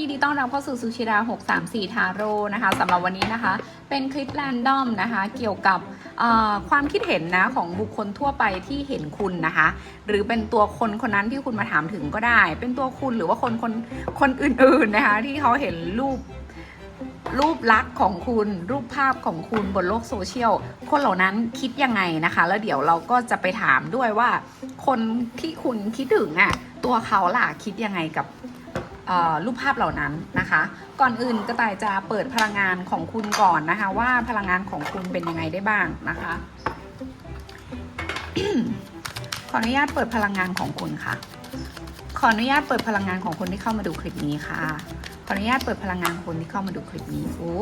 ยินดีต้อนรับเข้าสู่ซูชิรา634 ทาโร่นะคะสำหรับวันนี้นะคะ เป็นคลิปแรนดอมนะคะ เกี่ยวกับความคิดเห็นนะของบุคคลทั่วไปที่เห็นคุณนะคะ หรือเป็นตัวคนคนนั้นที่คุณมาถามถึงก็ได้ เป็นตัวคุณหรือว่าคนคนคนอื่นๆนะคะ ที่เขาเห็นรูปรูปลักษณ์ของคุณ รูปภาพของคุณบนโลกโซเชียล คนเหล่านั้นคิดยังไงนะคะ แล้วเดี๋ยวเราก็จะไปถามด้วยว่า คนที่คุณคิดถึงอะตัวเขาล่ะคิดยังไงกับ รูปภาพเหล่านั้นนะคะ ก่อนอื่นกระต่ายจะเปิดพลังงานของคุณก่อนนะคะ ว่าพลังงานของคุณเป็นยังไงได้บ้างนะคะขออนุญาตเปิดพลังงานของคุณค่ะ ขออนุญาตเปิดพลังงานของคนที่เข้ามาดูคลิปนี้ค่ะ ขออนุญาตเปิดพลังงานคนที่เข้ามาดูคลิปนี้ โอ้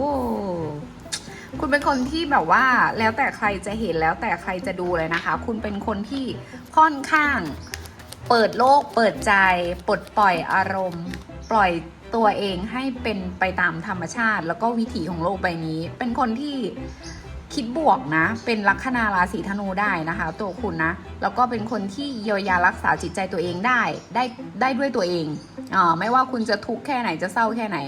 คุณเป็นคนที่แบบว่า แล้วแต่ใครจะเห็นแล้วแต่ใครจะดูเลยนะคะ คุณเป็นคนที่ค่อนข้าง เปิดโลก เปิดใจ ปลดปล่อยอารมณ์ ปล่อยตัวเองให้เป็นไปตามธรรมชาติ แล้วก็วิถีของโลกใบนี้ เป็นคนที่คิดบวกนะ เป็นลัคนาราศีธนูได้นะคะ ตัวคุณนะ แล้วก็เป็นคนที่เยียวยารักษาจิตใจตัวเองได้ได้ได้ด้วยตัวเองอ่าไม่ว่าคุณจะทุกข์แค่ไหนจะเศร้าแค่ไหน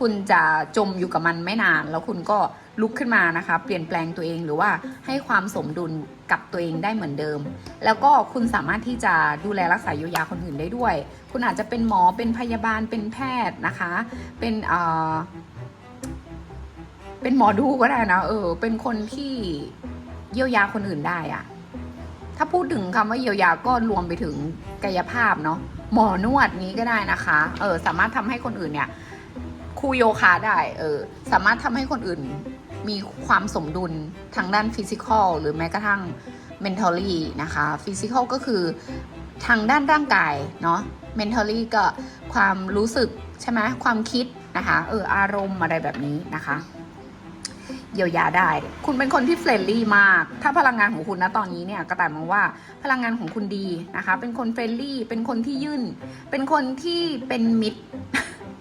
คุณจะจมอยู่กับมันไม่นาน แล้วคุณก็ ลุกขึ้นมานะคะ เปลี่ยนแปลงตัวเองหรือว่าให้ความสมดุลกับตัวเองได้เหมือนเดิม แล้วก็คุณสามารถที่จะดูแลรักษาเยียวยาคนอื่นได้ด้วย คุณอาจจะเป็นหมอเป็นพยาบาลเป็นแพทย์นะคะ เป็นเอ่อเป็นหมอดูก็ได้นะเออ เป็นคนที่เยียวยาคนอื่นได้อะถ้าพูดถึงคำว่าเยียวยาก็รวมไปถึงกายภาพเนาะหมอนวดนี้ก็ได้นะคะ เออ สามารถทำให้คนอื่นเนี่ยคูโยคะได้ เออ สามารถทำให้คนอื่น มีความสมดุลทางด้านฟิสิกอลหรือแม้กระทั่ง mentally นะคะฟิสิกอลก็คือทางด้านร่างกายเนาะ mentally ก็ความรู้สึกใช่ไหมความคิดนะคะเอออารมณ์อะไรแบบนี้นะคะเยียวยาได้ คุณเป็นคนที่เฟรนลี่มาก ถ้าพลังงานของคุณนะตอนนี้เนี่ยกระต่ายมองว่าพลังงานของคุณดีนะคะ เป็นคนเฟรนลี่ เป็นคนที่ยื่น เป็นคนที่เป็นมิตร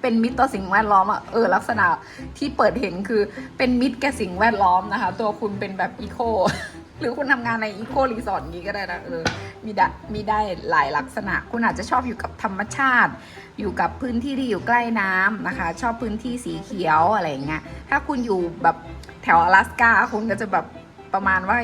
เป็นมิตรต่อสิ่งแวดล้อมอะเออลักษณะที่เปิดเห็นคือเป็นมิตรแก่สิ่งแวดล้อมนะคะ ตัวคุณเป็นแบบอีโคหรือคุณทำงานในอีโครีสอร์ทนี้ก็ได้นะเออมีได้มีได้หลายลักษณะ คุณอาจจะชอบอยู่กับธรรมชาติ อยู่กับพื้นที่ที่อยู่ใกล้น้ำนะคะ ชอบพื้นที่สีเขียวอะไรเงี้ยถ้าคุณอยู่แบบแถวอลาสกาคุณก็จะแบบประมาณว่า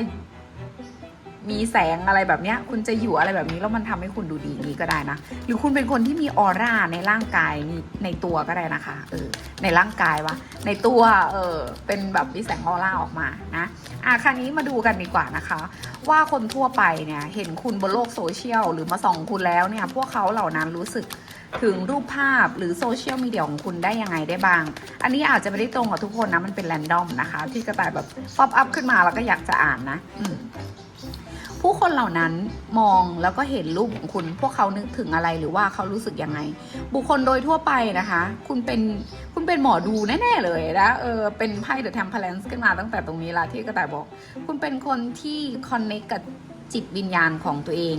มีแสงอะไรแบบเนี้ย คุณจะอยู่อะไรแบบนี้แล้วมันทำให้คุณดูดีงนี้ก็ได้นะ หรือคุณเป็นคนที่มีออร่าในร่างกายนี่ในตัวก็ได้นะคะ เออ ในร่างกายวะ ในตัว เออ เป็นแบบมีแสงออร่าออกมา นะ อะคราวนี้มาดูกันดีกว่านะคะ ว่าคนทั่วไปเนี่ย เห็นคุณบนโลกโซเชียลหรือมาส่องคุณแล้วเนี่ย พวกเขาเหล่านั้นรู้สึกถึงรูปภาพหรือโซเชียลมีเดียของคุณได้ยังไงได้บ้าง อันนี้อาจจะไม่ได้ตรงกับทุกคนนะ มันเป็นแรนดอมนะคะ ที่กระต่ายแบบป๊อปอัพขึ้นมาแล้วก็อยากจะอ่านนะ อืม ผู้คนเหล่านั้นมองแล้วก็เห็นรูปของคุณพวกเขานึกถึงอะไรหรือว่าเขารู้สึกยังไง บุคคลโดยทั่วไปนะคะ คุณเป็นคุณเป็นหมอดูแน่ ๆ เลยนะเออเป็นไพ่เดอะแทมเพลนส์ขึ้นมาตั้งแต่ตรงนี้ละที่กระต่ายบอก คุณเป็นคนที่คอนเนคกับจิตวิญญาณของตัวเอง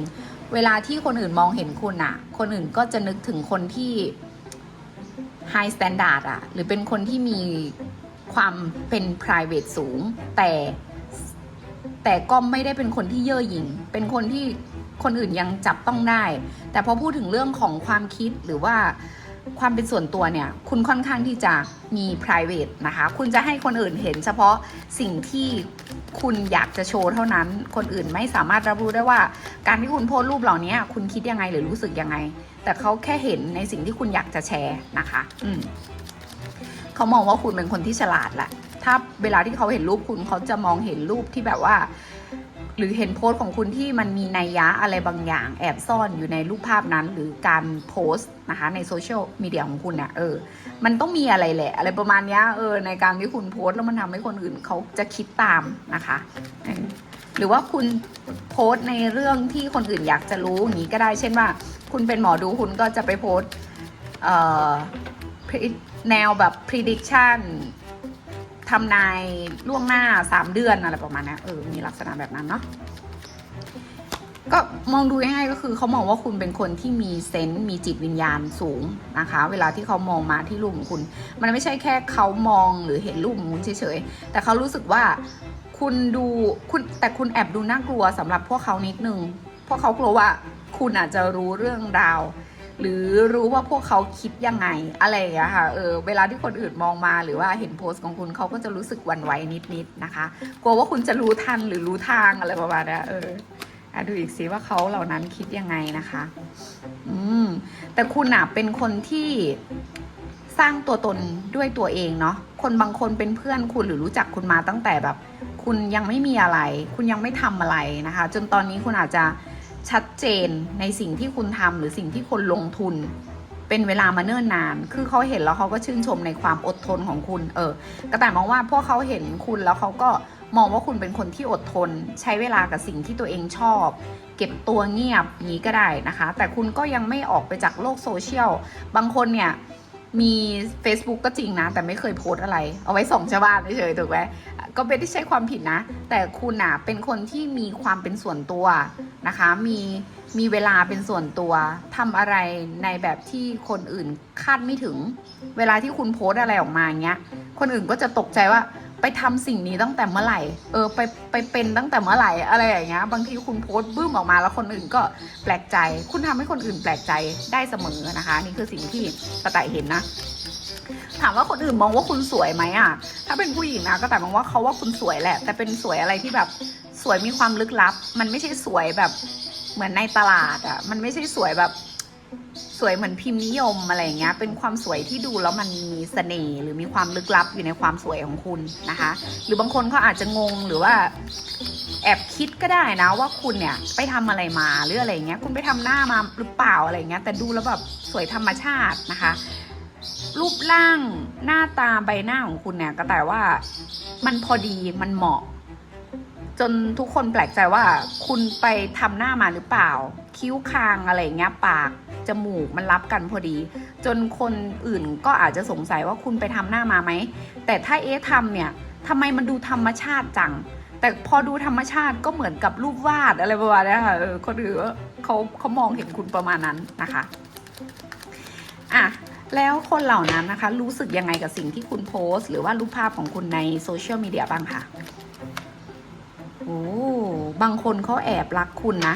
เวลาที่คนอื่นมองเห็นคุณอะคนอื่นก็จะนึกถึงคนที่ high standard อะหรือเป็นคนที่มีความเป็น private สูง แต่ แต่ก็ไม่ได้เป็นคนที่เย่อหยิ่ง เป็นคนที่คนอื่นยังจับต้องได้ แต่พอพูดถึงเรื่องของความคิดหรือว่าความเป็นส่วนตัวเนี่ย คุณค่อนข้างที่จะมี private นะคะ คุณจะให้คนอื่นเห็นเฉพาะสิ่งที่คุณอยากจะโชว์เท่านั้น คนอื่นไม่สามารถรับรู้ได้ว่า การที่คุณโพสรูปเหล่านี้คุณคิดยังไงหรือรู้สึกยังไง แต่เขาแค่เห็นในสิ่งที่คุณอยากจะแชร์นะคะ อืมเขามองว่าคุณเป็นคนที่ฉลาดแหละ ถ้าเวลาที่เขาเห็นรูปคุณเขาจะมองเห็นรูปที่แบบว่า หรือเห็นโพสต์ของคุณที่มันมีนัยยะอะไรบางอย่าง แอบซ่อนอยู่ในรูปภาพนั้น หรือการโพสต์นะคะในโซเชียลมีเดียของคุณเนี่ยเออ มันต้องมีอะไรแหละ อะไรประมาณนี้เออในการที่คุณโพสต์แล้วมันทำให้คนอื่นเขาจะคิดตามนะคะหรือว่าคุณโพสต์ในเรื่องที่คนอื่นอยากจะรู้อย่างนี้ก็ได้ เช่นว่า คุณเป็นหมอดูคุณก็จะไปโพสต์แนวแบบ prediction ทำนายล่วงหน้า3เดือนอะไรประมาณนี้เออมีลักษณะแบบนั้นเนาะก็มองดูง่ายๆก็คือเขามองว่าคุณเป็นคนที่มีเซนส์มีจิตวิญญาณสูงนะคะ เวลาที่เขามองมาที่รูปของคุณ มันไม่ใช่แค่เขามองหรือเห็นรูปของคุณเฉยๆแต่เขารู้สึกว่าคุณดูคุณแต่คุณแอบดูน่ากลัวสำหรับพวกเขานิดนึงเพราะเขากลัวว่าคุณอาจจะรู้เรื่องราว หรือรู้ว่าพวกเขาคิดยังไงอะไรอย่างเงี้ยค่ะเออเวลาที่คนอื่นมองมาหรือว่าเห็นโพสต์ของคุณเขาก็จะรู้สึกหวั่นไหวนิดๆนะคะกลัวว่าคุณจะรู้ทันหรือรู้ทางอะไรประมาณนี้เอออะดูอีกสิว่าเขาเหล่านั้นคิดยังไงนะคะ อืม แต่คุณอะเป็นคนที่สร้างตัวตนด้วยตัวเองเนาะ คนบางคนเป็นเพื่อนคุณหรือรู้จักคุณมาตั้งแต่แบบ คุณยังไม่มีอะไร คุณยังไม่ทำอะไรนะคะ จนตอนนี้คุณอาจจะ ชัดเจนในสิ่งที่คุณทำหรือสิ่งที่คนลงทุน เป็นเวลามาเนิ่นนาน คือเขาเห็นแล้วเขาก็ชื่นชมในความอดทนของคุณ เออ กระต่ายมองว่าพวกเขาเห็นคุณแล้วเขาก็มองว่าคุณเป็นคนที่อดทน ใช้เวลากับสิ่งที่ตัวเองชอบ เก็บตัวเงียบอย่างนี้ก็ได้นะคะ แต่คุณก็ยังไม่ออกไปจากโลกโซเชียล บางคนเนี่ย มี Facebook ก็จริงนะ แต่ไม่เคยโพสอะไร เอาไว้ส่งชาวบ้านเฉยๆถูกไหมก็ไม่ได้ใช่ความผิดนะ แต่คุณอะเป็นคนที่มีความเป็นส่วนตัวนะคะ มีมีเวลาเป็นส่วนตัวทำอะไรในแบบที่คนอื่นคาดไม่ถึง เวลาที่คุณโพสอะไรออกมาเงี้ย คนอื่นก็จะตกใจว่า ไปทำสิ่งนี้ตั้งแต่เมื่อไหร่ เออ ไปไปเป็นตั้งแต่เมื่อไหร่อะไรอย่างเงี้ย บางทีคุณโพสต์บึ้มออกมาแล้วคนอื่นก็แปลกใจ คุณทำให้คนอื่นแปลกใจได้เสมอนะคะ นี่คือสิ่งที่กระต่ายเห็นนะ ถามว่าคนอื่นมองว่าคุณสวยไหมอะ ถ้าเป็นผู้หญิงนะก็แต่มองว่าเขาว่าคุณสวยแหละ แต่เป็นสวยอะไรที่แบบสวยมีความลึกลับ มันไม่ใช่สวยแบบเหมือนในตลาดอะ มันไม่ใช่สวยแบบ สวยเหมือนพิมพ์นิยมอะไรเงี้ย เป็นความสวยที่ดูแล้วมันมีเสน่ห์หรือมีความลึกลับอยู่ในความสวยของคุณนะคะ หรือบางคนเขาอาจจะงงหรือว่าแอบคิดก็ได้นะว่าคุณเนี่ยไปทำอะไรมาหรืออะไรเงี้ย คุณไปทำหน้ามาหรือเปล่าอะไรเงี้ย แต่ดูแล้วแบบสวยธรรมชาตินะคะ รูปร่างหน้าตาใบหน้าของคุณเนี่ยก็แต่ว่ามันพอดีมันเหมาะ จนทุกคนแปลกใจว่าคุณไปทำหน้ามาหรือเปล่า คิ้วคางอะไรเงี้ยปาก จมูกมันรับกันพอดี จนคนอื่นก็อาจจะสงสัยว่าคุณไปทำหน้ามาไหม แต่ถ้าเอ๊ะทำเนี่ยทำไมมันดูธรรมชาติจัง แต่พอดูธรรมชาติก็เหมือนกับรูปวาดอะไรประมาณนี้ค่ะเออคนอื่นเขาเขามองเห็นคุณประมาณนั้นนะคะอะแล้วคนเหล่านั้นนะคะ รู้สึกยังไงกับสิ่งที่คุณโพสต์ หรือว่ารูปภาพของคุณในโซเชียลมีเดียบ้างคะโอ้บางคนเขาแอบรักคุณนะ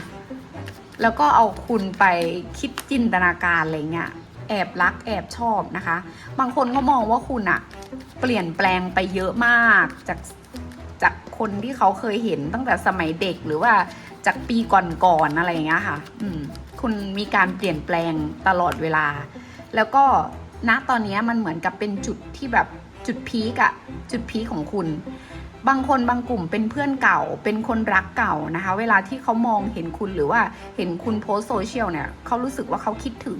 แล้วก็เอาคุณไปคิดจินตนาการอะไรเงี้ยแอบรักแอบชอบนะคะ บางคนเขามองว่าคุณอะเปลี่ยนแปลงไปเยอะมากจากจากคนที่เขาเคยเห็นตั้งแต่สมัยเด็กหรือว่าจากปีก่อนๆอะไรอย่างเงี้ยค่ะ อืม คุณมีการเปลี่ยนแปลงตลอดเวลา แล้วก็ณตอนนี้มันเหมือนกับเป็นจุดที่แบบจุดพีกอะจุดพีคของคุณ บางคนบางกลุ่มเป็นเพื่อนเก่า เป็นคนรักเก่านะคะ เวลาที่เขามองเห็นคุณหรือว่าเห็นคุณโพสโซเชียลเนี่ยเขารู้สึกว่าเขาคิดถึง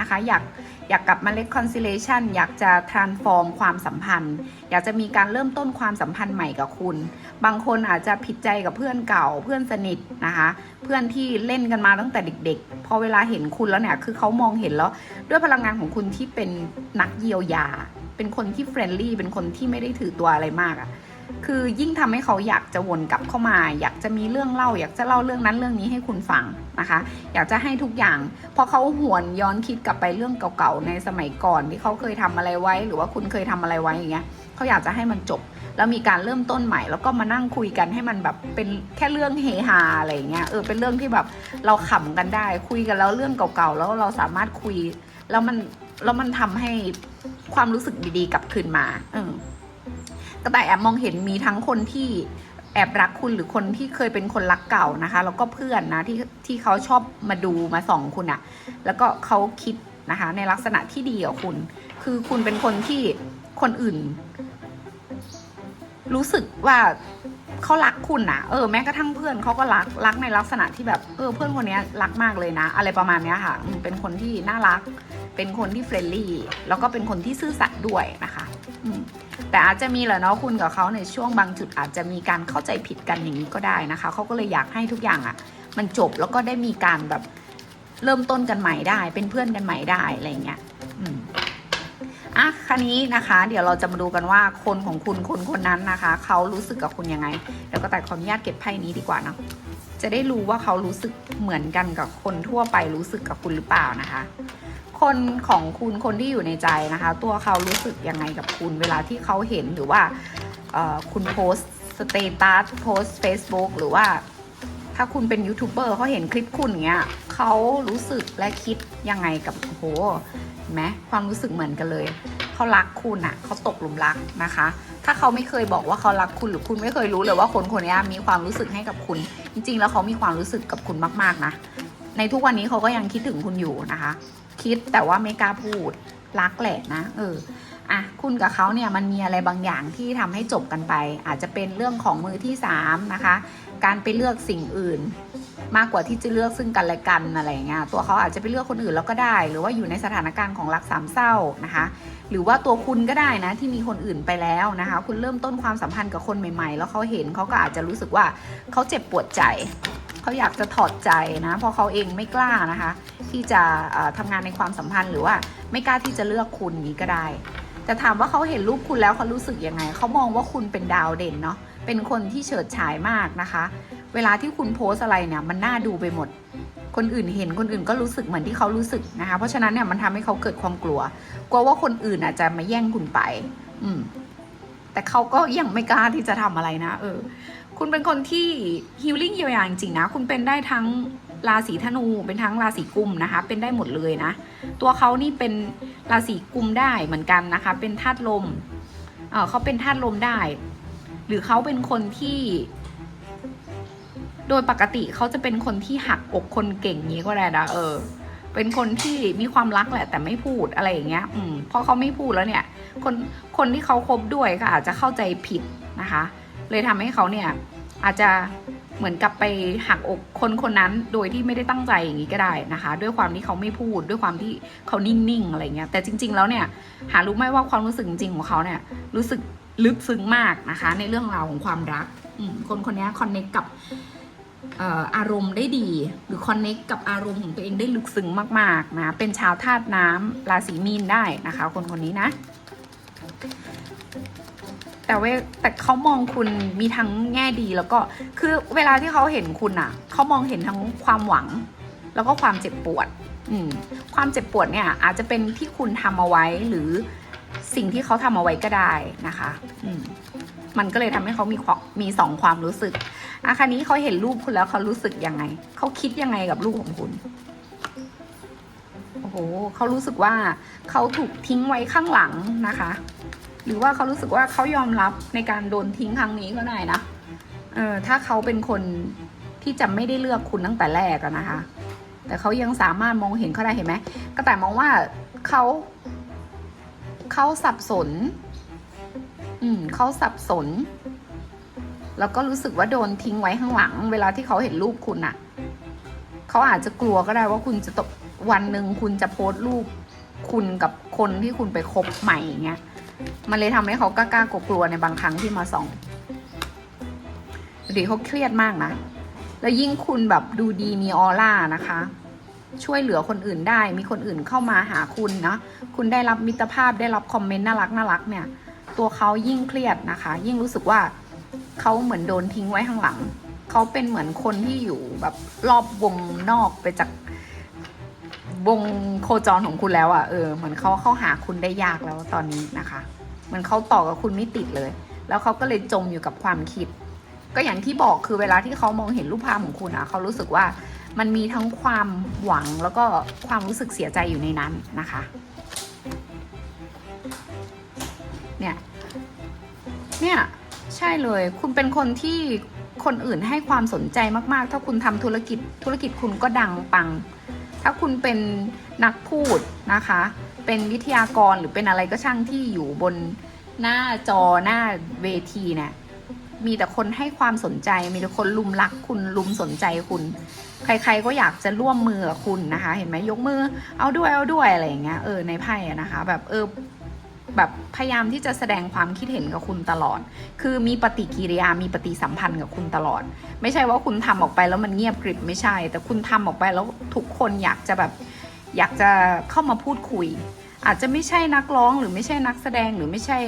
นะคะ อยากอยากกลับมา reconciliation อยากจะ transform ความสัมพันธ์ อยากจะมีการเริ่มต้นความสัมพันธ์ใหม่กับคุณ บางคนอาจจะผิดใจกับเพื่อนเก่า เพื่อนสนิทนะคะ เพื่อนที่เล่นกันมาตั้งแต่เด็ก ๆ พอเวลาเห็นคุณแล้วเนี่ย คือเขามองเห็นแล้ว ด้วยพลังงานของคุณที่เป็นนักเยียวยา เป็นคนที่เฟรนลี่ เป็นคนที่ไม่ได้ถือตัวอะไรมากอะ คือยิ่งทำให้เขาอยากจะวนกลับเข้ามา อยากจะมีเรื่องเล่า อยากจะเล่าเรื่องนั้นเรื่องนี้ให้คุณฟังนะคะ อยากจะให้ทุกอย่างพอเขาหวนย้อนคิดกลับไปเรื่องเก่าๆในสมัยก่อนที่เขาเคยทำอะไรไว้ หรือว่าคุณเคยทำอะไรไว้อย่างเงี้ยเขาอยากจะให้มันจบ แล้วมีการเริ่มต้นใหม่ แล้วก็มานั่งคุยกันให้มันแบบเป็นแค่เรื่องเฮฮาอะไรเงี้ยเออเป็นเรื่องที่แบบเราขำกันได้ คุยกันแล้วเรื่องเก่าๆแล้วเราสามารถคุย แล้วมันแล้วมันทำให้ความรู้สึกดีๆกลับคืนมาเออ กระต่แอบมองเห็นมีทั้งคนที่แอบรักคุณหรือคนที่เคยเป็นคนรักเก่านะคะ แล้วก็เพื่อนนะที่ที่เขาชอบมาดูมาส่องคุณอะแล้วก็เขาคิดนะคะในลักษณะที่ดีกับคุณ คือคุณเป็นคนที่คนอื่น รู้สึกว่าเขารักคุณนะเออแม้กระทั่งเพื่อนเขาก็รักรักในลักษณะที่แบบเออเพื่อนคนนี้รักมากเลยนะ อะไรประมาณนี้ค่ะเป็นคนที่น่ารัก เป็นคนที่เฟรนลี่แล้วก็เป็นคนที่ซื่อสัตย์ด้วยนะคะ แต่อาจจะมีแหละเนาะคุณกับเขาในช่วงบางจุดอาจจะมีการเข้าใจผิดกันอย่างนี้ก็ได้นะคะเขาก็เลยอยากให้ทุกอย่างอะ่ะ มันจบแล้วก็ได้มีการแบบเริ่มต้นกันใหม่ได้ เป็นเพื่อนกันใหม่ได้อะไรเงี้ยอืมอะคันนี้นะคะ เดี๋ยวเราจะมาดูกันว่าคนของคุณคนคนนั้นนะคะเขารู้สึกกับคุณยังไงเดี๋ยวก็แต่ขออนุญาตเก็บไพ่นี้ดีกว่าเนาะจะได้รู้ว่าเขารู้สึกเหมือนกันกับคนทั่วไปรู้สึกกับคุณหรือเปล่านะคะ คนของคุณคนที่อยู่ในใจนะคะ ตัวเขารู้สึกยังไงกับคุณเวลาที่เขาเห็นหรือว่าคุณโพสสเตตัสโพสต์ Facebook หรือว่า ถ้าคุณเป็นยูทูบเบอร์เขาเห็นคลิปคุณเงี้ยเขารู้สึกและคิดยังไงกับโอ้โหเห็นไหมความรู้สึกเหมือนกันเลย เขารักคุณอะเขาตกหลุมรักนะคะ ถ้าเขาไม่เคยบอกว่าเขารักคุณหรือคุณไม่เคยรู้เลยว่าคนคนนี้มีความรู้สึกให้กับคุณ จริง ๆ แล้วเขามีความรู้สึกกับคุณมาก ๆนะในทุกวันนี้เขาก็ยังคิดถึงคุณอยู่นะคะ คิดแต่ว่าไม่กล้าพูดรักแหละนะเอออะคุณกับเขาเนี่ยมันมีอะไรบางอย่างที่ทำให้จบกันไป อาจจะเป็นเรื่องของมือที่สามนะคะ การไปเลือกสิ่งอื่น มากกว่าที่จะเลือกซึ่งกันและกันอะไรเงี้ยตัวเขาอาจจะไปเลือกคนอื่นแล้วก็ได้ หรือว่าอยู่ในสถานการณ์ของรักสามเศร้านะคะ หรือว่าตัวคุณก็ได้นะที่มีคนอื่นไปแล้วนะคะ คุณเริ่มต้นความสัมพันธ์กับคนใหม่ ๆ แล้วเขาเห็นเขาก็อาจจะรู้สึกว่าเขาเจ็บปวดใจ เขาอยากจะถอดใจนะ เพราะเขาเองไม่กล้านะคะ ที่จะเอ่อทำงานในความสัมพันธ์หรือว่า ไม่กล้าที่จะเลือกคุณนี้ก็ได้ แต่ถามว่าเขาเห็นรูปคุณแล้วเขารู้สึกยังไงเขามองว่าคุณเป็นดาวเด่นเนาะเป็นคนที่เฉิดฉายมากนะคะ เวลาที่คุณโพสอะไรเนี่ยมันน่าดูไปหมด คนอื่นเห็นคนอื่นก็รู้สึกเหมือนที่เขารู้สึกนะคะ เพราะฉะนั้นเนี่ยมันทำให้เขาเกิดความกลัว กลัวว่าคนอื่นอาจจะมาแย่งคุณไป อืมแต่เขาก็ยังไม่กล้าที่จะทำอะไรนะ เออ คุณเป็นคนที่ฮิลลิ่งเยียวยาจริงๆนะ คุณเป็นได้ทั้งราศีธนู เป็นทั้งราศีกุมนะคะ เป็นได้หมดเลยนะ ตัวเขานี่เป็นราศีกุมได้เหมือนกันนะคะ เป็นธาตุลมเเขาเป็นธาตุลมได้ หรือเขาเป็นคนที่ โดยปกติเขาจะเป็นคนที่หักอกคนเก่งนี้ก็ได้นะเออ เป็นคนที่มีความรักแหละ แต่ไม่พูดอะไรอย่างเงี้ย อืมพอเขาไม่พูดแล้วเนี่ย คนคนที่เขาคบด้วยก็อาจจะเข้าใจผิดนะคะ เลยทำให้เขาเนี่ยอาจจะเหมือนกับไปหักอกคนคนนั้นโดยที่ไม่ได้ตั้งใจอย่างนี้ก็ได้นะคะ ด้วยความที่เขาไม่พูดด้วยความที่เขานิ่งๆอะไรเงี้ยแต่จริง ๆ แล้วเนี่ยหารู้ไหมว่าความรู้สึกจริงของเขาเนี่ยรู้สึกลึกซึ้งมากนะคะ ในเรื่องราวของความรักคนคนนี้คอนเนคกับเอ่ออารมณ์ได้ดี หรือคอนเน็กกับอารมณ์ของตัวเองได้ลึกซึ้งมากๆนะเป็นชาวธาตุน้ำราศีมีนได้นะคะ คนคนนี้นะ แต่เวแต่เขามองคุณมีทั้งแง่ดีแล้วก็คือเวลาที่เขาเห็นคุณอะเขามองเห็นทั้งความหวัง แล้วก็ความเจ็บปวด อืมความเจ็บปวดเนี่ย อาจจะเป็นที่คุณทำเอาไว้หรือสิ่งที่เขาทำเอาไว้ก็ได้นะคะ อืมมันก็เลยทำให้เขามีความมีสองความรู้สึกอาคราวนี้เขาเห็นรูปคุณแล้วเขารู้สึกยังไง เขาคิดยังไงกับรูปของคุณ โอ้โห เขารู้สึกว่าเขาถูกทิ้งไว้ข้างหลังนะคะ หรือว่าเขารู้สึกว่าเขายอมรับในการโดนทิ้งครั้งนี้ก็ได้นะเออถ้าเขาเป็นคนที่จะไม่ได้เลือกคุณตั้งแต่แรกอะนะคะ แต่เขายังสามารถมองเห็นเขาได้เห็นไหมกระต่มองว่าเขาเขาสับสน อืมเขาสับสน แล้วก็รู้สึกว่าโดนทิ้งไว้ข้างหลัง เวลาที่เขาเห็นรูปคุณอะเขาอาจจะกลัวก็ได้ว่าคุณจะตกวันหนึ่งคุณจะโพสต์รูปคุณกับคนที่คุณไปคบใหม่อย่างเงี้ย มันเลยทำให้เขากล้ากลัวในบางครั้งที่มาส่องดีเขาเครียดมากนะ แล้วยิ่งคุณแบบดูดีมีออร่านะคะ ช่วยเหลือคนอื่นได้ มีคนอื่นเข้ามาหาคุณนะ คุณได้รับมิตรภาพได้รับคอมเมนต์น่ารักน่ารักเนี่ย ตัวเขายิ่งเครียดนะคะ ยิ่งรู้สึกว่าเขาเหมือนโดนทิ้งไว้ข้างหลัง เขาเป็นเหมือนคนที่อยู่แบบรอบวงนอกไปจาก วงโคจรของคุณแล้วอะ่ะเออเหมือนเขาเข้าหาคุณได้ยากแล้วตอนนี้นะคะเหมือนเขาต่อกับคุณไม่ติดเลย แล้วเขาก็เลยจมอยู่กับความคิด ก็อย่างที่บอกคือเวลาที่เขามองเห็นรูปภาพของคุณอะเขารู้สึกว่ามันมีทั้งความหวังแล้วก็ความรู้สึกเสียใจอยู่ในนั้นนะคะ เนี่ย เนี่ย ใช่เลย คุณเป็นคนที่คนอื่นให้ความสนใจมาก ๆ ถ้าคุณทำธุรกิจธุรกิจคุณก็ดังปัง ถ้าคุณเป็นนักพูดนะคะ เป็นวิทยากรหรือเป็นอะไรก็ช่างที่อยู่บนหน้าจอหน้าเวทีเนี่ยมีแต่คนให้ความสนใจ มีแต่คนลุมรักคุณลุมสนใจคุณ ใคร ๆ ก็อยากจะร่วมมือกับคุณนะคะ เห็นไหมยกมือ เอาด้วยเอาด้วยอะไรอย่างเงี้ยเออในไพ่นะคะ แบบเออ แบบพยายามที่จะแสดงความคิดเห็นกับคุณตลอด คือมีปฏิกิริยา มีปฏิสัมพันธ์กับคุณตลอด ไม่ใช่ว่าคุณทำออกไปแล้วมันเงียบกริบไม่ใช่ แต่คุณทำออกไปแล้วทุกคนอยากจะแบบอยากจะเข้ามาพูดคุย อาจจะไม่ใช่นักร้องหรือไม่ใช่นักแสดงหรือไม่ใช่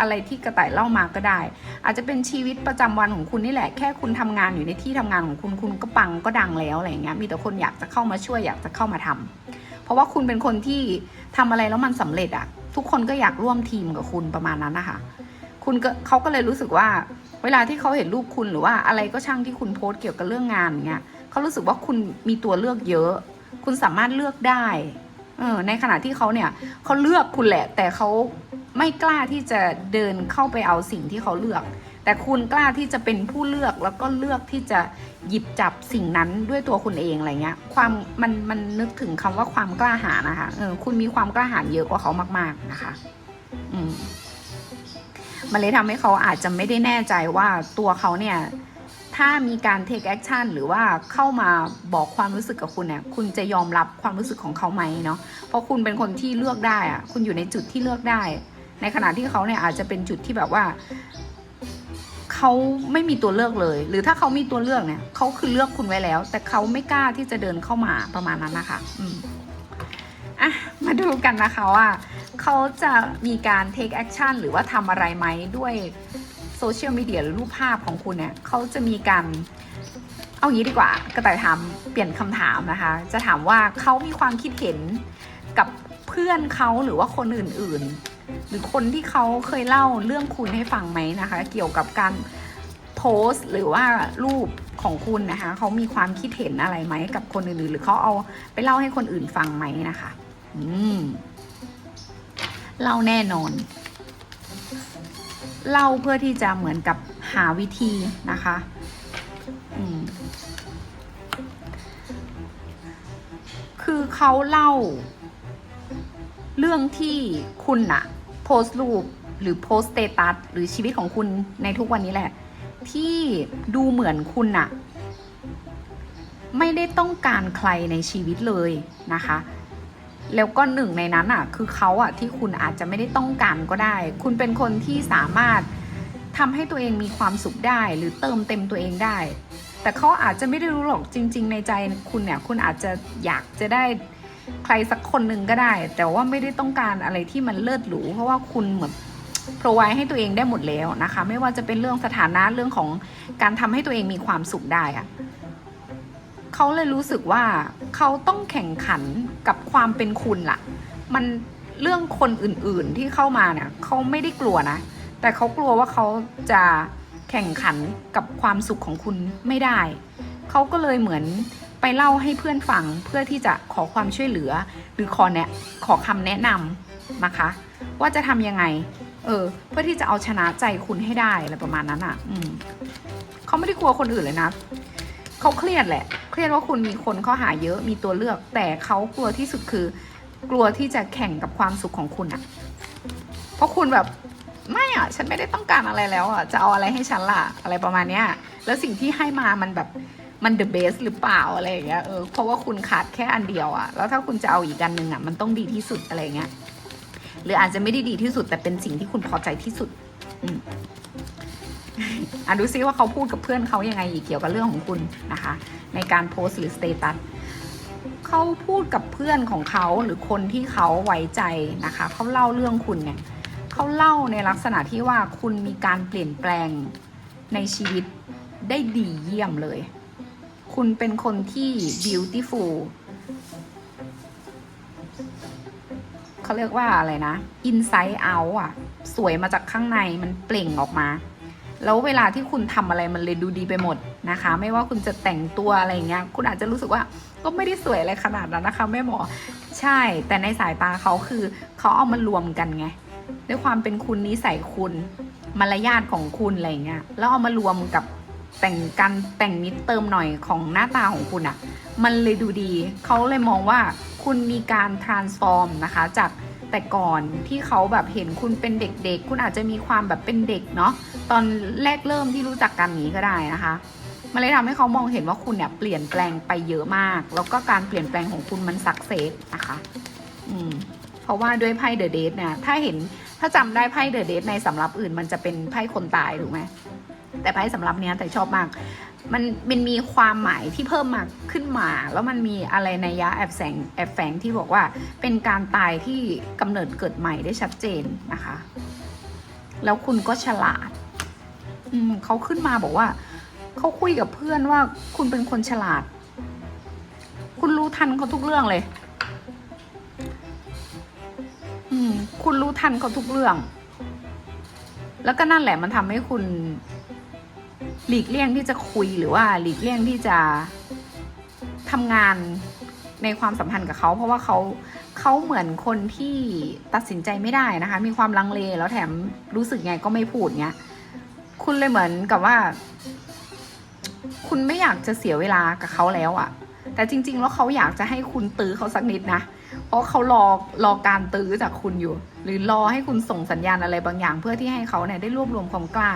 อะไรที่กระต่ายเล่ามาก็ได้ อาจจะเป็นชีวิตประจำวันของคุณนี่แหละ แค่คุณทำงานอยู่ในที่ทำงานของคุณคุณก็ปังก็ดังแล้วอะไรเงี้ยมีแต่คนอยากจะเข้ามาช่วยอยากจะเข้ามาทำเพราะว่าคุณเป็นคนที่ทำอะไรแล้วมันสำเร็จอะ ทุกคนก็อยากร่วมทีมกับคุณประมาณนั้นนะคะคุณก็เขาก็เลยรู้สึกว่า เวลาที่เขาเห็นรูปคุณหรือว่าอะไรก็ช่างที่คุณโพสต์เกี่ยวกับเรื่องงานอย่างเงี้ยเขารู้สึกว่าคุณมีตัวเลือกเยอะ คุณสามารถเลือกได้เออในขณะที่เขาเนี่ยเขาเลือกคุณแหละ แต่เขาไม่กล้าที่จะเดินเข้าไปเอาสิ่งที่เขาเลือก แต่คุณกล้าที่จะเป็นผู้เลือกแล้วก็เลือกที่จะหยิบจับสิ่งนั้นด้วยตัวคุณเองอะไรเงี้ย ความมันมันนึกถึงคำว่าความกล้าหาญนะคะเออคุณมีความกล้าหาญเยอะกว่าเขามาก ๆนะคะ อืมมันเลยทำให้เขาอาจจะไม่ได้แน่ใจว่าตัวเขาเนี่ย ถ้ามีการ take action หรือว่าเข้ามาบอกความรู้สึกกับคุณเนี่ย คุณจะยอมรับความรู้สึกของเขาไหมเนาะเพราะคุณเป็นคนที่เลือกได้อะคุณอยู่ในจุดที่เลือกได้ ในขณะที่เขาเนี่ยอาจจะเป็นจุดที่แบบว่า เขาไม่มีตัวเลือกเลย หรือถ้าเขามีตัวเลือกเนี่ยเขาคือเลือกคุณไว้แล้ว แต่เขาไม่กล้าที่จะเดินเข้ามาประมาณนั้นนะคะ อืมอะมาดูกันนะคะว่าเขาจะมีการ take action หรือว่าทำอะไรไหมด้วยโซเชียลมีเดียหรือรูปภาพของคุณเนี่ยเขาจะมีการเอางี้ดีกว่ากระต่ายถามเปลี่ยนคำถามนะคะ จะถามว่าเขามีความคิดเห็นกับเพื่อนเขาหรือว่าคนอื่นๆ หรือคนที่เขาเคยเล่าเรื่องคุณให้ฟังไหมนะคะ เกี่ยวกับการโพสต์หรือว่ารูปของคุณนะคะเขามีความคิดเห็นอะไรไหมกับคนอื่นๆ หรือเขาเอาไปเล่าให้คนอื่นฟังไหมนะคะ อืมเล่าแน่นอน เล่าเพื่อที่จะเหมือนกับหาวิธีนะคะอืมคือเขาเล่า เรื่องที่คุณอะ สต์รูปหรือโพสต์สเตตัสหรือชีวิตของคุณในทุกวันนี้แหละ ที่ดูเหมือนคุณอะไม่ได้ต้องการใครในชีวิตเลยนะคะ แล้วก็หนึ่งในนั้นอะคือเขาอะที่คุณอาจจะไม่ได้ต้องการก็ได้ คุณเป็นคนที่สามารถทำให้ตัวเองมีความสุขได้ หรือเติมเต็มตัวเองได้ แต่เขาอาจจะไม่ได้รู้หรอกจริง ๆ ในใจคุณเนี่ยคุณอาจจะอยากจะได้ ใครสักคนหนึ่งก็ได้ แต่ว่าไม่ได้ต้องการอะไรที่มันเลิศหรูเพราะว่าคุณเหมือนพรไวให้ตัวเองได้หมดแล้วนะคะ ไม่ว่าจะเป็นเรื่องสถานะเรื่องของการทำให้ตัวเองมีความสุขได้อะเขาเลยรู้สึกว่าเขาต้องแข่งขันกับความเป็นคุณล่ะ มันเรื่องคนอื่นๆที่เข้ามาเนี่ยเขาไม่ได้กลัวนะ แต่เขากลัวว่าเขาจะแข่งขันกับความสุขของคุณไม่ได้ เขาก็เลยเหมือน ไปเล่าให้เพื่อนฟังเพื่อที่จะขอความช่วยเหลือ หรือขอแนะขอคำแนะนำนะคะ ว่าจะทำยังไง เออ เพื่อที่จะเอาชนะใจคุณให้ได้อะไรประมาณนั้นอะ อืมเขาไม่ได้กลัวคนอื่นเลยนะเขาเครียดแหละ เครียดว่าคุณมีคนข้าหาเยอะมีตัวเลือก แต่เขากลัวที่สุดคือกลัวที่จะแข่งกับความสุขของคุณอะเพราะคุณแบบไม่อะฉันไม่ได้ต้องการอะไรแล้วอะจะเอาอะไรให้ฉันล่ะอะไรประมาณเนี้ย แล้วสิ่งที่ให้มามันแบบ มันเดอะเบสหรือเปล่าอะไรอย่างเงี้ยเออเพราะว่าคุณขาดแค่อันเดียวอะแล้วถ้าคุณจะเอาอีกอันหนึ่งอะมันต้องดีที่สุดอะไรเงี้ยหรืออาจจะไม่ได้ดีที่สุดแต่เป็นสิ่งที่คุณพอใจที่สุดอืมอะดูซิว่าเขาพูดกับเพื่อนเขายังไงอีกเกี่ยวกับเรื่องของคุณนะคะ ในการโพสต์หรือสเตตัสเขาพูดกับเพื่อนของเขาหรือคนที่เขาไว้ใจนะคะเขาเล่าเรื่องคุณเนี่ยเขาเล่าในลักษณะที่ว่าคุณมีการเปลี่ยนแปลงในชีวิตได้ดีเยี่ยมเลย คุณเป็นคนที่ beautiful เขาเรียกว่าอะไรนะ inside out อะ สวยมาจากข้างในมันเปล่งออกมา แล้วเวลาที่คุณทำอะไรมันเลยดูดีไปหมดนะคะ ไม่ว่าคุณจะแต่งตัวอะไรเงี้ย คุณอาจจะรู้สึกว่าก็ไม่ได้สวยอะไรขนาดนั้นนะคะแม่หมอ ใช่ แต่ในสายตาเขาคือเขาเอามารวมกันไง ด้วยความเป็นคุณนิสัยคุณ มารยาทของคุณอะไรเงี้ย แล้วเอามารวมกับ แต่งกันแต่งนิดเติมหน่อยของหน้าตาของคุณอะ่ะ มันเลยดูดี เขาเลยมองว่าคุณมีการ transform นะคะ จากแต่ก่อนที่เขาแบบเห็นคุณเป็นเด็กๆ คุณอาจจะมีความแบบเป็นเด็กเนาะตอนแรกเริ่มที่รู้จักกันนี้ก็ได้นะคะมันเลยทำให้เขามองเห็นว่าคุณเนี่ยเปลี่ยนแปลงไปเยอะมาก แล้วก็การเปลี่ยนแปลงของคุณมันสักเซสนะคะ อืม เพราะว่าด้วยไพ่เดอะเดทเนี่ยถ้าเห็นถ้าจำได้ไพ่เดอะเดทในสำรับอื่น มันจะเป็นไพ่คนตายถูกไหม แต่ไพ่สำรับเนี้ยแต่ชอบมาก มันมันมีความหมายที่เพิ่มมาขึ้นมา แล้วมันมีอะไรในยะแอบแสงแอบแฝงที่บอกว่า เป็นการตายที่กำเนิดเกิดใหม่ได้ชัดเจนนะคะ แล้วคุณก็ฉลาด อืมเขาขึ้นมาบอกว่าเขาคุยกับเพื่อนว่าคุณเป็นคนฉลาด คุณรู้ทันเขาทุกเรื่องเลย อืม คุณรู้ทันเขาทุกเรื่อง แล้วก็นั่นแหละมันทำให้คุณ หลีกเลี่ยงที่จะคุยหรือว่าหลีกเลี่ยงที่จะทำงานในความสัมพันธ์กับเขา เพราะว่าเขาเขาเหมือนคนที่ตัดสินใจไม่ได้นะคะ มีความลังเลแล้วแถมรู้สึกไงก็ไม่พูดเงี้ยคุณเลยเหมือนกับว่า คุณไม่อยากจะเสียเวลากับเขาแล้วอะแต่จริง ๆ แล้วเขาอยากจะให้คุณตื้อเขาสักนิดนะเพราะเขารอรอการตื้อจากคุณอยู่ หรือรอให้คุณส่งสัญญาณอะไรบางอย่าง เพื่อที่ให้เขาเนี่ยได้รวบรวมความกล้า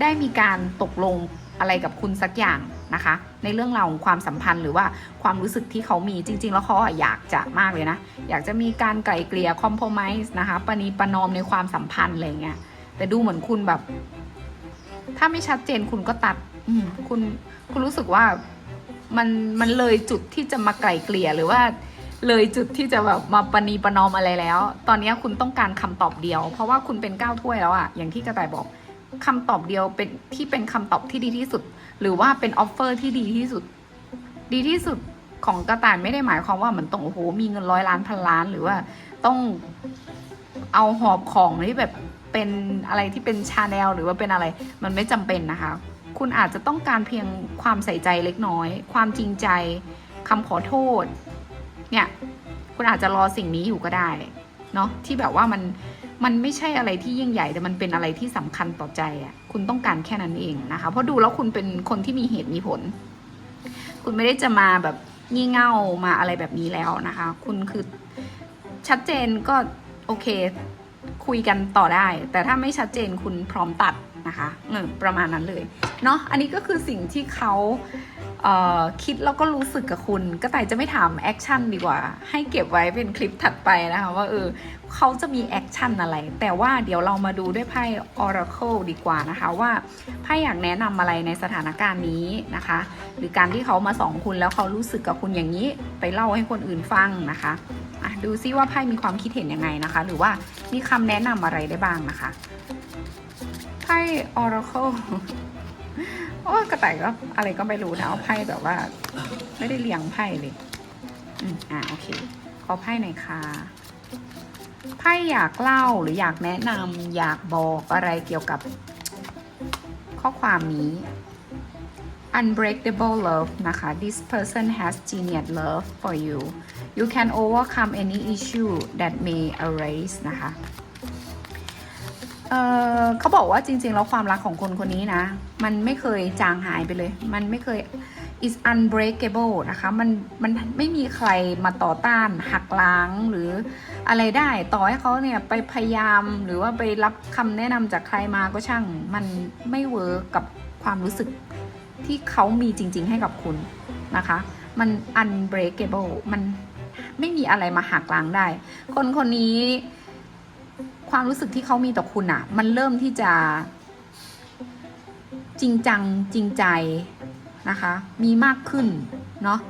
ได้มีการตกลงอะไรกับคุณสักอย่างนะคะ ในเรื่องราวของความสัมพันธ์หรือว่าความรู้สึกที่เขามีจริง ๆ แล้วเขาอยากจะมากเลยนะ อยากจะมีการไกล่เกลี่ยคอมโพม i s e นะคะปณีประนอมในความสัมพันธ์อะไรเงี้ยแต่ดูเหมือนคุณแบบ ถ้าไม่ชัดเจนคุณก็ตัด อืคุณคุณรู้สึกว่ามันมันเลยจุดที่จะมาไกล่เกลี่ยหรือว่าเลยจุดที่จะแบบมาปณีประนอมอะไรแล้ว ตอนนี้คุณต้องการคำตอบเดียว เพราะว่าคุณเป็นก้าวถ้วยแล้วอะอย่างที่กระต่ายบอก คำตอบเดียวเป็นที่เป็นคำตอบที่ดีที่สุด หรือว่าเป็นออฟเฟอร์ที่ดีที่สุด ดีที่สุดของกระต่ายไม่ได้หมายความว่ามันต้องโอ้โหมีเงินร้อยล้านพันล้าน หรือว่าต้องเอาหอบของที่แบบเป็นอะไรที่เป็นชาแนลหรือว่าเป็นอะไร มันไม่จำเป็นนะคะ คุณอาจจะต้องการเพียงความใส่ใจเล็กน้อย ความจริงใจคำขอโทษ เนี่ย คุณอาจจะรอสิ่งนี้อยู่ก็ได้ เนาะที่แบบว่ามัน มันไม่ใช่อะไรที่ยิ่งใหญ่แต่มันเป็นอะไรที่สำคัญต่อใจอะ่ะ คุณต้องการแค่นั้นเองนะคะ เพราะดูแล้วคุณเป็นคนที่มีเหตุมีผล คุณไม่ได้จะมาแบบงี่เง่ามาอะไรแบบนี้แล้วนะคะ คุณคือชัดเจนก็โอเค คุยกันต่อได้ แต่ถ้าไม่ชัดเจนคุณพร้อมตัด นะคะเออประมาณนั้นเลยเนาะอันนี้ก็คือสิ่งที่เขาเออคิดแล้วก็รู้สึกกับคุณก็แต่จะไม่ถามแอคชั่นดีกว่า ให้เก็บไว้เป็นคลิปถัดไปนะคะว่าเออเขาจะมีแอคชั่นอะไร แต่ว่าเดี๋ยวเรามาดูด้วยไพ่ Oracle ดีกว่านะคะว่าไพ่อยากแนะนำอะไรในสถานการณ์นี้นะคะ หรือการที่เขามาสองคุณแล้วเขารู้สึกกับคุณอย่างนี้ ไปเล่าให้คนอื่นฟังนะคะะดูซิว่าไพ่มีความคิดเห็นยังไงนะคะ หรือว่ามีคำแนะนำอะไรได้บ้างนะคะ ไพ่ Oracle โอ้กระต่ายก็อะไรก็ไม่รู้นะเอาไพ่แบบว่า ไม่ได้เรียงไพ่เลยอืมอ่าโอเค ขอไพ่หน่อยค่ะไพ่อยากเล่าหรืออยากแนะนำอยากบอกอะไรเกี่ยวกับ ข้อความนี้ unbreakable love นะคะ this person has genius love for you you can overcome any issue that may arise นะคะ เออเขาบอกว่าจริง ๆ แล้วความรักของคนคนนี้นะ มันไม่เคยจางหายไปเลย มันไม่เคย is unbreakable นะคะ มัน มันไม่มีใครมาต่อต้านหักล้างหรืออะไรได้ ต่อให้เขาเนี่ยไปพยายามหรือว่าไปรับคำแนะนำจากใครมาก็ช่าง มันไม่เวิร์กกับความรู้สึกที่เขามีจริง ๆ ให้กับคุณนะคะ มัน unbreakable มันไม่มีอะไรมาหักล้างได้ คนคนนี้ ความรู้สึกที่เขามีต่อคุณอะมันเริ่มที่จะ จริงจังจริงใจนะคะ มีมากขึ้น เนาะ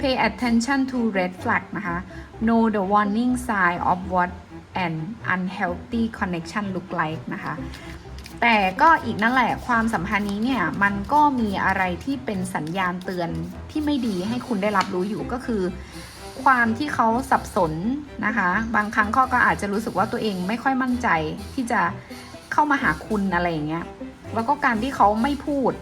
pay attention to red flag นะคะ know the warning sign of what an unhealthy connection look like นะคะ แต่ก็อีกนั่นแหละความสัมพันธ์นี้เนี่ย มันก็มีอะไรที่เป็นสัญญาณเตือนที่ไม่ดีให้คุณได้รับรู้อยู่ก็คือ ความที่เขาสับสนนะคะ บางครั้งเขาก็อาจจะรู้สึกว่าตัวเองไม่ค่อยมั่นใจที่จะเข้ามาหาคุณอะไรอย่างเงี้ย แล้วก็การที่เขาไม่พูด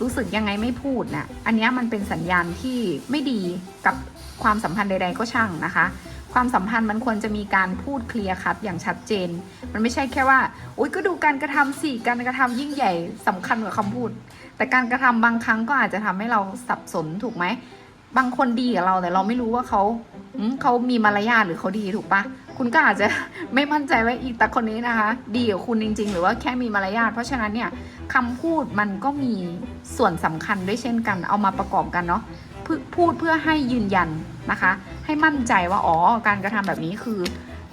รู้สึกยังไงไม่พูดนะ่ะ อันนี้มันเป็นสัญญาณที่ไม่ดีกับความสัมพันธ์ใด ๆ ก็ช่างนะคะ ความสัมพันธ์มันควรจะมีการพูดเคลียร์คัดอย่างชัดเจน มันไม่ใช่แค่ว่าอุ้ยก็ดูการกระทำสิการกระทำยิ่งใหญ่สำคัญกว่าคำพูด แต่การกระทำบางครั้งก็อาจจะทำให้เราสับสนถูกไหม บางคนดีกับเราแต่เราไม่รู้ว่าเขาเขามีมารยาทหรือเขาดีถูกปะคุณก็อาจจะไม่มั่นใจว่าอีตาคนนี้นะคะ ดีกับคุณจริง ๆ หรือว่าแค่มีมารยาทเพราะฉะนั้นเนี่ยคำพูดมันก็มีส่วนสำคัญด้วยเช่นกัน เอามาประกอบกันเนาะพูพูดเพื่อให้ยืนยันนะคะ ให้มั่นใจว่าอ๋อการกระทำแบบนี้คือ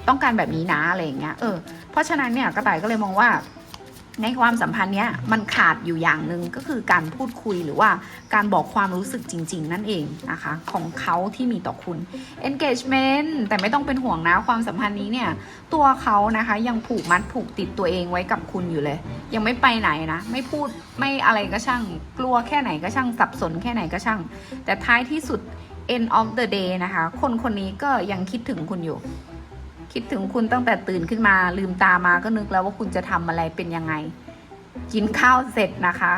ต้องการแบบนี้นะอะไรอย่างเงี้ยเออเพราะฉะนั้นเนี่ยกระต่ายก็เลยมองว่า ในความสัมพันธ์เนี้ยมันขาดอยู่อย่างหนึ่งก็คือการพูดคุยหรือว่าการบอกความรู้สึกจริง ๆ นั่นเองนะคะ ของเขาที่มีต่อคุณ engagement แต่ไม่ต้องเป็นห่วงนะความสัมพันธ์นี้เนี่ยตัวเขานะคะยังผูกมัดผูกติดตัวเองไว้กับคุณอยู่เลย ยังไม่ไปไหนนะ ไม่พูดไม่อะไรก็ช่าง กลัวแค่ไหนก็ช่างสับสนแค่ไหนก็ช่าง แต่ท้ายที่สุด end of the day นะคะ คนคนนี้ก็ยังคิดถึงคุณอยู่ คิดถึงคุณตั้งแต่ตื่นขึ้นมา ลืมตามาก็นึกแล้วว่าคุณจะทำอะไรเป็นยังไง กินข้าวเสร็จนะคะ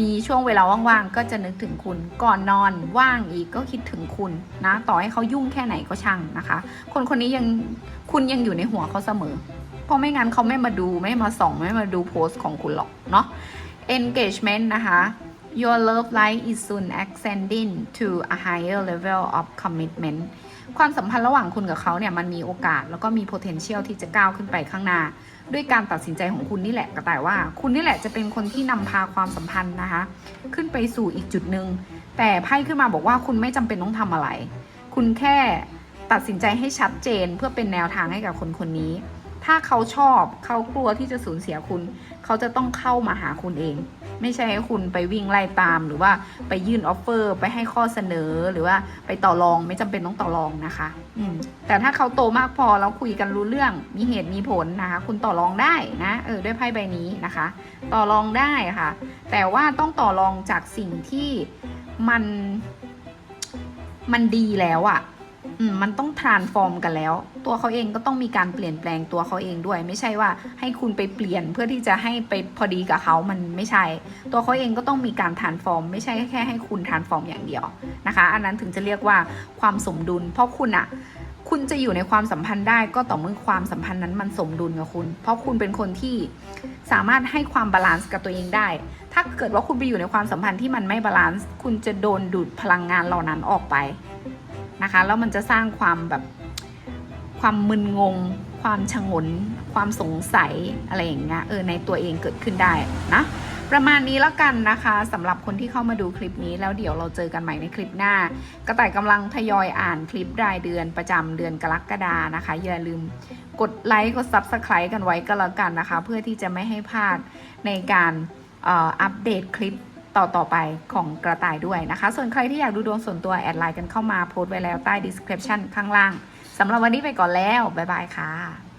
มีช่วงเวลาว่างๆก็จะนึกถึงคุณ ก่อนนอนว่างอีกก็คิดถึงคุณนะ ต่อให้เขายุ่งแค่ไหนก็ช่างนะคะ คนคนนี้ยังคุณยังอยู่ในหัวเขาเสมอ เพราะไม่งั้นเขาไม่มาดูไม่มาส่อง ไม่มาดูโพสต์ของคุณหรอกเนาะ engagement นะคะ your love life is soon ascending to a higher level of commitment ความสัมพันธ์ระหว่างคุณกับเขาเนี่ยมันมีโอกาสแล้วก็มี potential ที่จะก้าวขึ้นไปข้างหน้า ด้วยการตัดสินใจของคุณนี่แหละกระต่ายว่า คุณนี่แหละจะเป็นคนที่นำพาความสัมพันธ์นะคะ ขึ้นไปสู่อีกจุดหนึ่งแต่ไพ่ขึ้นมาบอกว่าคุณไม่จำเป็นต้องทำอะไร คุณแค่ตัดสินใจให้ชัดเจนเพื่อเป็นแนวทางให้กับคนคนนี้ ถ้าเขาชอบเขากลัวที่จะสูญเสียคุณ เขาจะต้องเข้ามาหาคุณเอง ไม่ใช่ให้คุณไปวิ่งไล่ตาม หรือว่าไปยื่นออฟเฟอร์ ไปให้ข้อเสนอหรือว่าไปต่อรองไม่จำเป็นต้องต่อรองนะคะ อืมแต่ถ้าเขาโตมากพอแล้วคุยกันรู้เรื่องมีเหตุมีผลนะคะ คุณต่อรองได้นะเออด้วยไพ่ใบนี้นะคะ ต่อรองได้ค่ะ แต่ว่าต้องต่อรองจากสิ่งที่มันมันดีแล้วอะ่ะ อืมมันต้อง transform กันแล้ว ตัวเขาเองก็ต้องมีการเปลี่ยนแปลงตัวเขาเองด้วย ไม่ใช่ว่าให้คุณไปเปลี่ยนเพื่อที่จะให้ไปพอดีกับเขามันไม่ใช่ ตัวเขาเองก็ต้องมีการ transform ไม่ใช่แค่ให้คุณ transform อย่างเดียวนะคะ อันนั้นถึงจะเรียกว่าความสมดุล เพราะคุณอะคุณจะอยู่ในความสัมพันธ์ได้ก็ต่อเมื่อความสัมพันธ์นั้นมันสมดุลกับคุณ เพราะคุณเป็นคนที่สามารถให้ความบาลานซ์กับตัวเองได้ ถ้าเกิดว่าคุณไปอยู่ในความสัมพันธ์ที่มันไม่บาลานซ์คุณจะโดนดูดพลังงานเหล่านั้นออกไป นะคะ แล้วมันจะสร้างความแบบความมึนงง ความชงน ความสงสัยอะไรอย่างเงี้ยเออในตัวเองเกิดขึ้นได้นะประมาณนี้แล้วกันนะคะสำหรับคนที่เข้ามาดูคลิปนี้แล้วเดี๋ยวเราเจอกันใหม่ในคลิปหน้า กระต่ายกำลังทยอยอ่านคลิปรายเดือนประจำเดือนกรกฎานะคะ อย่าลืมกดไลค์กด Subscribe กันไว้ก็แล้วกันนะคะ เพื่อที่จะไม่ให้พลาดในการอัปเดตคลิป ต่อต่อไปของกระต่ายด้วยนะคะ ส่วนใครที่อยากดูดวงส่วนตัวแอดไลน์กันเข้ามาโพสต์ไว้แล้วใต้ description ข้างล่างสำหรับวันนี้ไปก่อนแล้ว บ๊ายบายค่ะ